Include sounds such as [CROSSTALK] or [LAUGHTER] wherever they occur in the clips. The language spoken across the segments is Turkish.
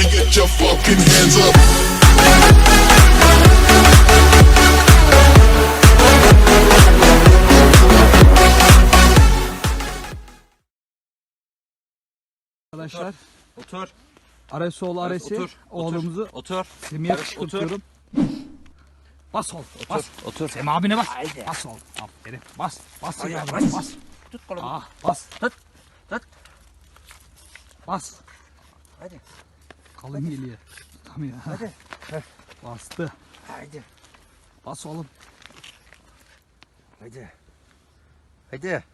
Everybody get your fucking hands up. Arkadaşlar Otur. Aresoğlu Aresi otur, oğlumuzu Otur. Semih'e Otur. kışkırtıyorum. Bas ol. Bas. Otur. Semih abine bas. Haydi. Bas ol. Aferin. Bas. Bas Haydi, bas. bas. Tut kolumu. Ah, bas. Tut. Tut. Bas. Hadi. Kalın geliyor. Tutamıyor. Hadi. Bastı. Haydi. Bas oğlum. Haydi. Haydi.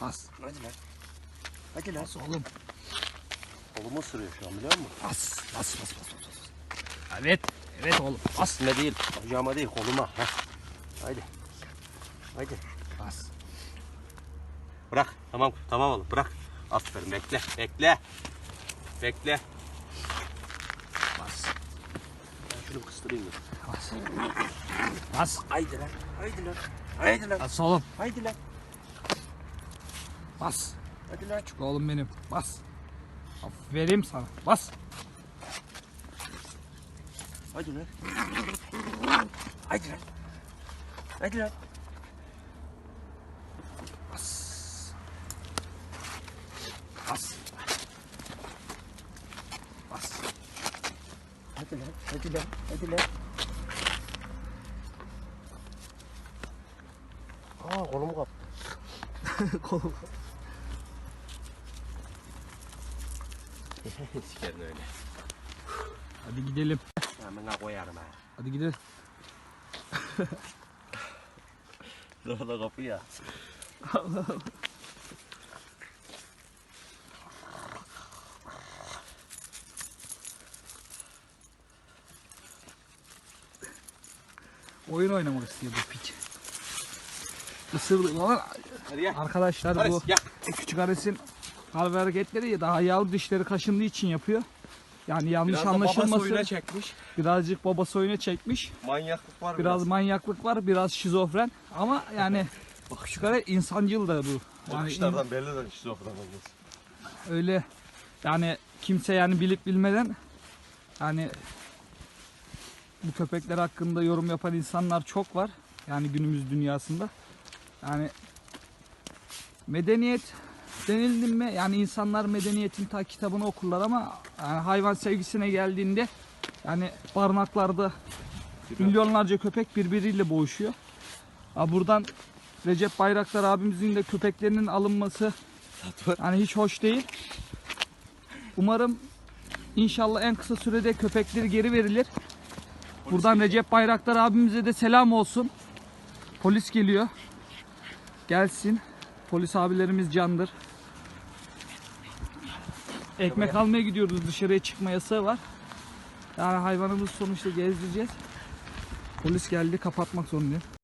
Bas. Hadi lan. Hadi lan. Bas oğlum. Kolumu ısırıyor şu an biliyor musun? Bas. Bas bas bas. bas. Evet. Evet oğlum. Bas. Aslında değil. Bacağıma değil koluma. Heh. Haydi. Haydi. Bas. Bırak. Tamam. Tamam oğlum. Bırak. Aferin. Bekle. Bekle. Bekle. Bas. Ben şunu kıstırayım da. Bas. Bas. Haydi lan. Haydi lan. Haydi lan. Bas oğlum. Haydi lan. Bas. Hadi lan. Küçük oğlum benim. Bas. Aferin sana. Bas. Haydi lan. Haydi lan. Haydi lan. Bas. Bas. Hadi lan. Hadi lan. Hadi lan. Aa kolumu kap. [LAUGHS] Kolum. [LAUGHS] Sikerin öyle. Hadi gidelim. Hemen koyarım ha. Hadi gidelim. [LAUGHS] Daha kapı ya. Oyun oynamak istiyor bu piç. Gel. Arkadaşlar bu Ares gel. küçük Ares'in ve hareketleri ya daha yavru dişleri kaşındığı için yapıyor. Yani yanlış Biraz anlaşılması oyuna çekmiş. birazcık babası oyuna çekmiş. Manyaklık var Biraz manyaklık var, biraz şizofren ama yani [LAUGHS] küçük Ares insancıl da bu. Yani Bakışlardan belli de şizofren olması. öyle yani kimse yani bilip bilmeden yani bu köpekler hakkında yorum yapan insanlar çok var. Yani günümüz dünyasında. Yani medeniyet denildi mi yani insanlar medeniyetin ta kitabını okurlar ama yani hayvan sevgisine geldiğinde yani barınaklarda milyonlarca köpek birbiriyle boğuşuyor. Ha buradan Recep Bayraktar abimizin de köpeklerinin alınması yani hiç hoş değil. Umarım inşallah en kısa sürede köpekleri geri verilir. Buradan Recep Bayraktar abimize de selam olsun. Polis geliyor. Gelsin. Polis abilerimiz candır. Ekmek almaya gidiyoruz. Dışarıya çıkma yasağı var. Yani hayvanımız sonuçta gezdireceğiz. Polis geldi kapatmak zorundayım.